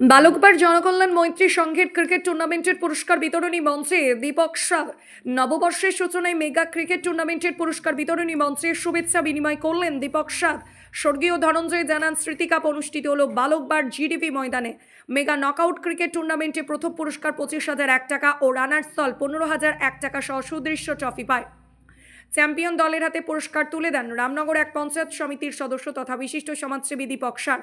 বালকবার জনকল্যাণ মৈত্রী সংঘের ক্রিকেট টুর্নামেন্টের পুরস্কার বিতরণী মঞ্চে দীপক শাহ নববর্ষের সূচনায় মেগা ক্রিকেট টুর্নামেন্টের পুরস্কার বিতরণী মঞ্চে শুভেচ্ছা বিনিময় করলেন দীপক শাহ স্বর্গীয় ধনঞ্জয় জানান স্মৃতিকাপ অনুষ্ঠিত হল বালকবার জিডিপি ময়দানে। মেগা নকআউট ক্রিকেট টুর্নামেন্টে প্রথম পুরস্কার পঁচিশ হাজার এক টাকা ও রানার্স দল পনেরো হাজার এক টাকা সহ সুদৃশ্য ট্রফি পায়। চ্যাম্পিয়ন দলের হাতে পুরস্কার তুলে দেন রামনগর এক পঞ্চায়েত সমিতির সদস্য তথা বিশিষ্ট সমাজসেবী দীপক সার।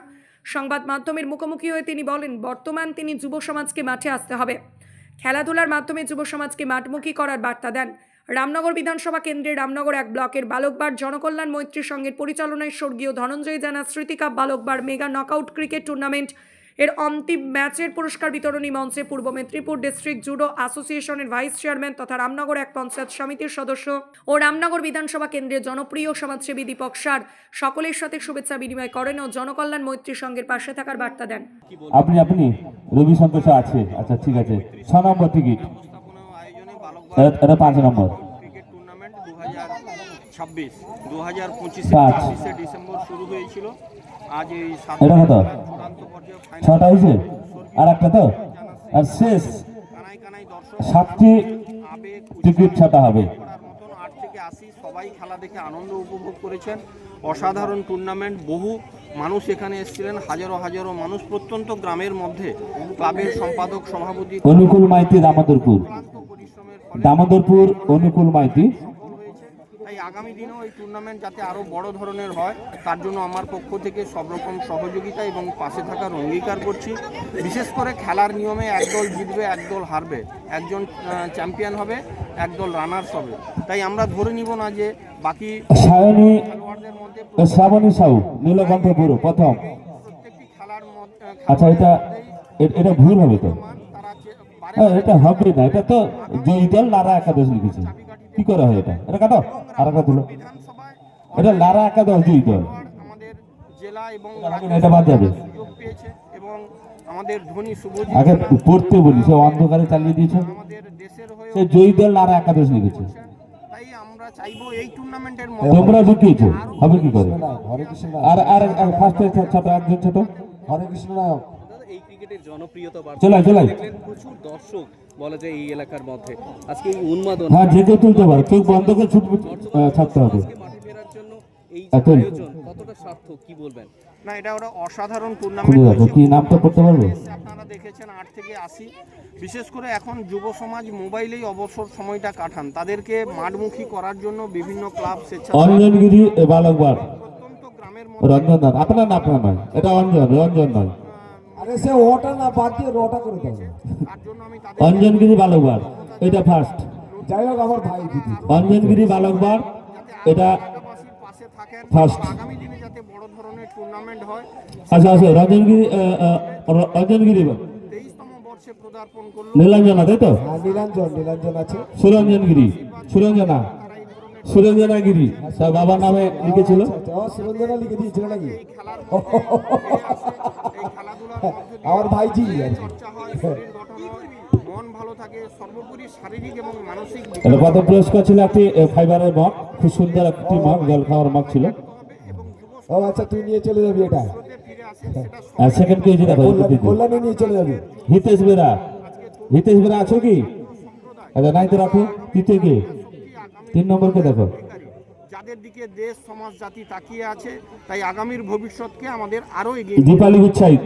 সংবাদ মাধ্যমের মুখোমুখি হয়ে তিনি বলেন, বর্তমান তিনি যুব সমাজকে মাঠে আসতে হবে। খেলাধুলার মাধ্যমে যুব সমাজকে মাঠমুখী করার বার্তা দেন। রামনগর বিধানসভা কেন্দ্রে রামনগর এক ব্লকের বালকবার জনকল্যাণ মৈত্রী সংঘের পরিচালনায় স্বর্গীয় ধনঞ্জয় জানা, স্মৃতিকাপ বালকবার মেগা নকআউট ক্রিকেট টুর্নামেন্ট এর অন্তিম ম্যাচের পুরস্কার বিতরণী মঞ্চে পূর্ব মেদিনীপুর ডিস্ট্রিক্ট জুডো অ্যাসোসিয়েশনের ভাইস চেয়ারম্যান তথা রামনগর এক পঞ্চায়েত সমিতির সদস্য ও রামনগর বিধানসভা কেন্দ্রের জনপ্রিয় সমাজসেবী দীপক সার সকলের সাথে শুভেচ্ছা বিনিময় করেন ও জনকল্যাণ মৈত্রী সংঘের পাশে থাকার বার্তা দেন। আপনি আপনি রবিশঙ্কর শাহ আছে। আচ্ছা ঠিক আছে। ছ নম্বর টিকিট এটা- পাঁচ নম্বর। ছাব্বিশ। দু হাজার পঁচিশে ডিসেম্বর শুরু হয়েছিল। আজ এই ছটা হয়েছে আর একটা তো? আর শেষ সাতটি টিকিট ছাটা হবে। আশি সবাই খেলা দেখে আনন্দ উপভোগ করেছেন। অসাধারণ টুর্নামেন্ট বহু মানুষ এখানে এসেছিলেন হাজারো হাজারো মানুষ প্রত্যন্ত গ্রামের মধ্যে। ক্লাবের সম্পাদক সভাপতি অনুকূল মাইতি দামোদরপুর। দামোদরপুর অনুকূল মাইতি। তাই আগামী দিনেও এই টুর্নামেন্ট যাতে আরও বড় ধরনের হয় তার জন্য আমার পক্ষ থেকে সব রকম সহযোগিতা এবং পাশে থাকার অঙ্গীকার করছি। বিশেষ করে খেলার নিয়মে একদল জিতবে একদল হারবে। একজন চ্যাম্পিয়ন হবে একদল রানার্স হবে। তাই আমরা ধরে নিব না যে বাকি সায়নী খেলোয়াড়দের মধ্যে শ্রাবণী সাউ প্রথম। প্রত্যেকটি খেলার মধ্যে আচ্ছা এটা এটা ভুল হবে তো? পারে হ্যাঁ, এটা হবে না এটা তো দুই দল লারা একাদশ লিখেছে। কি করা হয় এটা? এটা কাটো? আর একটা তুলো। এটা লারা একাদশ জয়ী দল। আমাদের জেলা এবং এটা বাদ যাবে। সুযোগ পেয়েছে এবং আমাদের ধনী শুভজিৎ আগে পড়তে বলি সে অন্ধকারে চালিয়ে দিয়েছে। আমাদের দেশের হয়ে সে জয়ী দল লারা একাদশ লিখেছে। তাই আমরা চাইব এই টুর্নামেন্টের তোমরা ঢুকিয়েছো হবে কি করে? আর আর ফার্স্টে ছোট একজন ছোট। হরে কৃষ্ণ এই ক্রিকেটের জনপ্রিয়তা বাড়ছে। দেখলেন প্রচুর দর্শক বলা যায় এই এলাকার মধ্যে। আজকে এই উন্মাদনা হ্যাঁ যে কেউ তুলতে পারে। চোখ বন্ধ করে ছুট ছাড়তে হবে। মাঠে ফেরার জন্য এই আয়োজন কতটা সার্থক কি বলবেন? না এটা ওরা অসাধারণ টুর্নামেন্ট রাখো কি নামটা পড়তে পারবে? আপনারা দেখেছেন আট থেকে আশি। বিশেষ করে এখন যুব সমাজ মোবাইলেই অবসর সময়টা কাটান। তাদেরকে মাঠমুখী করার জন্য বিভিন্ন ক্লাব স্বেচ্ছা অঞ্জনগিরি বালকবার প্রত্যন্ত গ্রামের রঞ্জন আপনার না আপনার নয় এটা অঞ্জন রঞ্জন নয়। আরে সে ওটা না বাদ দিয়ে রটা করে দাও অঞ্জনগিরি বালকবার এটা ফার্স্ট যাই হোক আমার ভাই দিদি। অঞ্জনগিরি বালকবার এটা এলাকাবাসীর পাশে থাকেন First. এবং আগামী দিনে যাতে বড় ধরনের টুর্নামেন্ট হয়। আচ্ছা আচ্ছা রঞ্জনগিরি আহ, আহ, র- অঞ্জনগিরি তেইশতম বর্ষে পদার্পণ করল। নীলাঞ্জনা তাই তো? হ্যাঁ নীলাঞ্জন নীলাঞ্জন আছে। সুরঞ্জনগিরি সুরঞ্জনা সুরঞ্জনাগিরি। তার বাবার নামে লিখেছিল। আচ্ছা, সুরঞ্জনা লিখে দিয়েছিল নাকি? আমার ভাইজি হয় শরীর গঠন ভালো থাকে সর্বোপরি শারীরিক এবং মানসিক এটা বিকাশ পুরস্কার ছিল একটি ফাইবারের মগ খুব সুন্দর একটি মগ জল খাওয়ার মগ ছিল। হবে এবং যুব ও আচ্ছা তুই নিয়ে চলে যাবি এটা। স্রোতে ফিরে আসে সেটা আর সেকেন্ড কেজি দেখো কল্যাণী কল্যাণী নিয়ে চলে যাবি। হিতেশ বেরা। হিতেশ বেরা আছো কি? আচ্ছা নাই তো রাখো। তৃতীয় কে? তিন নম্বরকে দেখো। যাদের দিকে দেশ সমাজ জাতি তাকিয়ে আছে তাই আগামীর ভবিষ্যৎকে আমাদের আরও এগিয়ে দীপালি উৎসাহিত।